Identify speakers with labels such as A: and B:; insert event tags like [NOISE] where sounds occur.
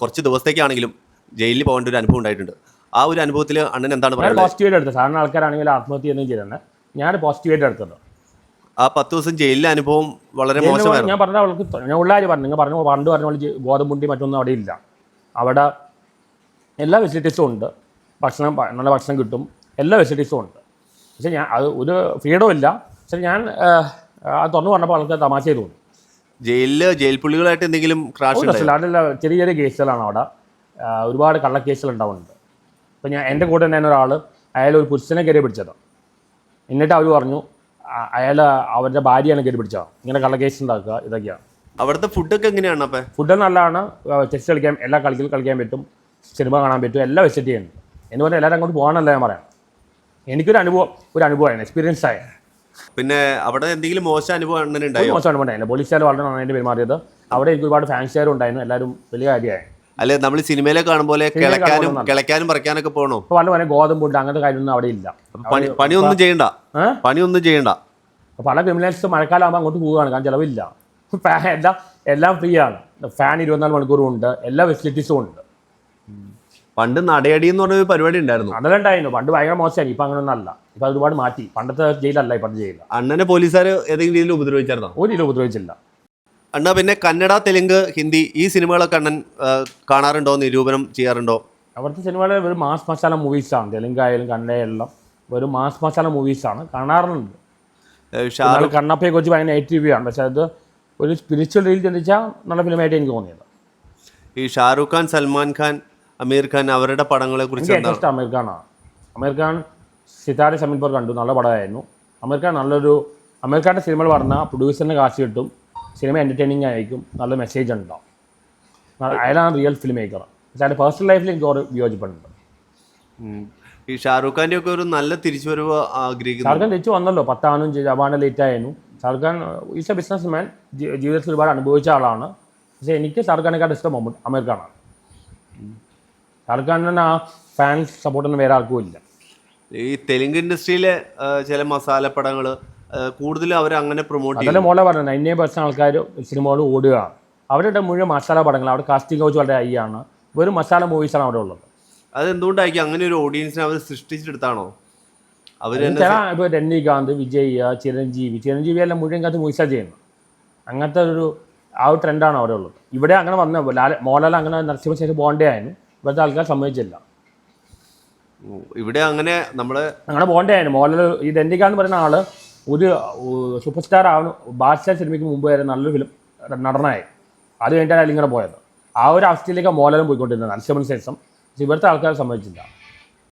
A: കുറച്ച് ദിവസത്തേക്കാണെങ്കിലും ജയിലിൽ പോകേണ്ട ഒരു അനുഭവം ഉണ്ടായിട്ടുണ്ട്. ആ ഒരു അനുഭവത്തിൽ അണ്ണൻ എന്താണ് പറയുന്നത്
B: പോസിറ്റീവായിട്ട് എടുത്തത്. സാധാരണ ആൾക്കാരാണെങ്കിൽ ആത്മഹത്യ ഒന്നും ചെയ്തത് ഞാൻ പോസിറ്റീവായിട്ട് എടുത്തത്.
A: ആ പത്ത് ദിവസം ജയിലിലെ അനുഭവം വളരെ മോശമായിരുന്നു.
B: ഞാൻ പറഞ്ഞ അവൾക്ക് ഞാൻ ഞാൻ കാര്യം പറഞ്ഞു. നിങ്ങൾ പറഞ്ഞു പണ്ട് പറഞ്ഞ പോലെ ഗോതമ്പുണ്ടി മറ്റൊന്നും അവിടെ ഇല്ല. അവിടെ എല്ലാ ഫെസിലിറ്റീസും ഉണ്ട്. ഭക്ഷണം നല്ല ഭക്ഷണം കിട്ടും. എല്ലാ ഫെസിലിറ്റീസും ഉണ്ട്. പക്ഷേ ഞാൻ അത് ഒരു ഫ്രീഡം ഇല്ല. പക്ഷേ ഞാൻ അത് തുറന്നു പറഞ്ഞപ്പോൾ ആൾക്കാർ തമാശ തോന്നി.
A: ജയിലിൽ ജയിൽ പുള്ളികളായിട്ട് എന്തെങ്കിലും ക്രാഷ്
B: ചെറിയ ചെറിയ കേസുകളാണ് അവിടെ. ഒരുപാട് കള്ളക്കേസുകൾ ഉണ്ടാവുന്നുണ്ട്. ഇപ്പം ഞാൻ എന്റെ കൂടെ തന്നെ ഒരാൾ അയാൾ ഒരു പുരുഷനെ കയറി പിടിച്ചത്. എന്നിട്ട് അവർ പറഞ്ഞു അയാൾ അവരുടെ ഭാര്യയാണ് കയറി പിടിച്ചത്. ഇങ്ങനെ കള്ളക്കേസ് ഉണ്ടാക്കുക ഇതൊക്കെയാണ്.
A: അവിടുത്തെ ഫുഡൊക്കെ എങ്ങനെയാണ് അപ്പൊ?
B: ഫുഡ് നല്ലതാണ്. ചെസ് കളിക്കാൻ എല്ലാ കളിക്കും കളിക്കാൻ പറ്റും. സിനിമ കാണാൻ പറ്റും. എല്ലാം വെച്ചിട്ട് ചെയ്യുന്നുണ്ട് എന്ന് പറഞ്ഞാൽ എല്ലാവരും അങ്ങോട്ട് പോകാനല്ല ഞാൻ പറയാം. എനിക്കൊരു അനുഭവം ഒരു അനുഭവമായിരുന്നു. എക്സ്പീരിയൻസ് ആയ.
A: പിന്നെ അവിടെ എന്തെങ്കിലും മോശം അനുഭവം
B: അങ്ങനെ
A: ഉണ്ടായോ
B: മോശം അനുഭവം ഉണ്ടായില്ല. പോലീസുകാർ വളരെ നന്നായിട്ട് പെരുമാറിയത്. അവിടെ എനിക്ക് ഒരുപാട് ഫാൻസുകാരും ഉണ്ടായിരുന്നു. എല്ലാവരും വലിയ കാര്യമായി.
A: അല്ലെ നമ്മൾ സിനിമയിലെ കാണും പോലെ
B: സിനിമയിലെ
A: കിളക്കാനും
B: കാണുമ്പോൾ
A: കിളക്കാനും പറിക്കാനൊക്കെ പോകണോ
B: വളരെ പല പല ഗോതമ്പുണ്ട് അങ്ങനത്തെ കാര്യമൊന്നും അവിടെ ഇല്ല.
A: പണി പണിയൊന്നും ചെയ്യണ്ട? പണിയൊന്നും ചെയ്യണ്ട.
B: പല ക്രിമിനൽസ് മഴക്കാലം ആകുമ്പോൾ അങ്ങോട്ട് പോവുകയാണ് കാരണം ചിലവില്ല. [LAUGHS] എല്ലാം എല്ലാം ഫ്രീ ആണ്. ഫാൻ ഇരുപത്തിനാല് മണിക്കൂറും ഉണ്ട് എല്ലാ ഫെസിലിറ്റീസും ഉണ്ട്.
A: പണ്ട് നടയടി എന്ന് പറഞ്ഞ പരിപാടി ഉണ്ടായിരുന്നു.
B: അതെല്ലാം ഉണ്ടായിരുന്നു. പണ്ട് ഭയങ്കര മോശമായി ഇപ്പൊ അങ്ങനെ ഒന്നല്ല ഇപ്പൊ ഒരുപാട് മാറ്റി. പണ്ടത്തെ ജയിലല്ല ഇപ്പോഴത്തെ ജയിലില്ല
A: അണ്ണനെ പോലീസുകാർ ഏതെങ്കിലും രീതിയിൽ ഉപദ്രവിച്ചായിരുന്നോ?
B: ഒരു രീതിയിൽ ഉപദ്രവിച്ചില്ല.
A: അണ്ണ പിന്നെ കന്നഡ തെലുങ്ക് ഹിന്ദി ഈ സിനിമകളൊക്കെ അണ്ണൻ കാണാറുണ്ടോ നിരൂപണം ചെയ്യാറുണ്ടോ?
B: അവിടുത്തെ സിനിമകൾ ഒരു മാസ് മസാല മൂവീസാണ് തെലുങ്കായാലും കന്നഡയെല്ലാം ഒരു മാസ് മസാല മൂവീസാണ് കാണാറുണ്ട്. കണ്ണപ്പയെ കുറിച്ച് ഭയങ്കര നെഗറ്റീവ് ആണ്. പക്ഷേ അത് ഒരു സ്പിരിച്വൽ രീതിയിൽ ചിന്തിച്ചാൽ നല്ല ഫിലിമായിട്ട് എനിക്ക് തോന്നിയത്.
A: ഈ ഷാറുഖ് ഖാൻ സൽമാൻ ഖാൻ അമീർ ഖാൻ അവരുടെ പടങ്ങളെ കുറിച്ച്
B: ഏറ്റവും ഇഷ്ടം അമീർ ഖാനാണ് അമീർ ഖാൻ സിതാര സമീൻപൂർ കണ്ടു നല്ല പടമായിരുന്നു. അമീർ ഖാൻ നല്ലൊരു അമീർ ഖാന്റെ സിനിമകൾ പറഞ്ഞാൽ പ്രൊഡ്യൂസറിന് കാശ് കിട്ടും സിനിമ എന്റർടൈനിങ് ആയിരിക്കും നല്ല മെസ്സേജ് ഉണ്ടാവും അയാളാണ് റിയൽ ഫിലിം മേക്കർ പക്ഷേ അതിന്റെ പേഴ്സണൽ ലൈഫിൽ എനിക്ക് ഒരു വിയോജിപ്പുണ്ട്.
A: ഈ ഷാറുഖ് ഖാന്റെ ഒക്കെ ഒരു നല്ല തിരിച്ചുവരവ് ആഗ്രഹിക്കുന്നു.
B: ഷാറുഖ് ഖാൻ തിരിച്ചു വന്നല്ലോ പത്താനും ജവാന ലേറ്റ് ആയിരുന്നു. Shahrukh Khan is a businessman ജീവിതത്തിൽ ഒരുപാട് അനുഭവിച്ച ആളാണ്. പക്ഷേ എനിക്ക് ഷാറുഖ് ഖാനെക്കാട്ട് ഇഷ്ടം മമ്മൂട്ടി അമീർ ഖാനാണ് ഷാർഖാനിന് ആ ഫാൻസ് സപ്പോർട്ടൊന്നും വേറെ ആർക്കും ഇല്ല.
A: ഈ തെലുങ്ക് ഇൻഡസ്ട്രിയിലെ ചില മസാല പടങ്ങൾ കൂടുതലും അവർ അങ്ങനെ പ്രൊമോട്ട്
B: അതല്ല മോളെ പറഞ്ഞു നയന്റി പെർസെന്റ് ആൾക്കാർ സിനിമകൾ ഓടുക അവരുടെ മുഴുവൻ മസാല പടങ്ങൾ അവിടെ കാസ്റ്റിംഗ് ഹൗസ് വളരെ ഹൈ ആണ്. വെറും മസാല മൂവീസാണ് അവിടെ ഉള്ളത്.
A: അതെന്തുകൊണ്ടായിരിക്കും അങ്ങനെ ഒരു ഓഡിയൻസിനെ അവർ സൃഷ്ടിച്ചെടുത്താണോ? അവർ
B: ഇപ്പോൾ രജനീകാന്ത് വിജയ് ചിരഞ്ജീവി. ചിരഞ്ജീവി എല്ലാം മുഴുവൻ കാത്ത് മൂവീസാണ് ചെയ്യുന്നത് അങ്ങനത്തെ ഒരു ആ ഒരു ട്രെൻഡാണ് അവിടെ ഉള്ളത്. ഇവിടെ അങ്ങനെ വന്ന ലാല മോഹൻലാൽ അങ്ങനെ നരസിംഹ ശേഷം ബോണ്ടേ ആയിരുന്നു. ഇവിടുത്തെ ആൾക്കാർ സമ്മതിച്ചില്ല.
A: ഇവിടെ അങ്ങനെ നമ്മൾ
B: അങ്ങനെ പോകണ്ടായിരുന്നു മോഹൻലാൽ ഈ ദന്തിക എന്ന് പറയുന്ന ആൾ ഒരു സൂപ്പർ സ്റ്റാർ ആവണം ബാദ്ഷാ സിനിമയ്ക്ക് മുമ്പ് വരെ നല്ലൊരു ഫിലിം നടനായി. അത് കഴിഞ്ഞിട്ടാണ് ഇങ്ങനെ പോയത്. ആ ഒരു അവസ്ഥയിലേക്ക് മോഹൻലാലും പോയിക്കൊണ്ടിരുന്നത്. നരസിംഹന് ശേഷം പക്ഷേ ഇവിടുത്തെ ആൾക്കാർ സമ്മതിച്ചില്ല.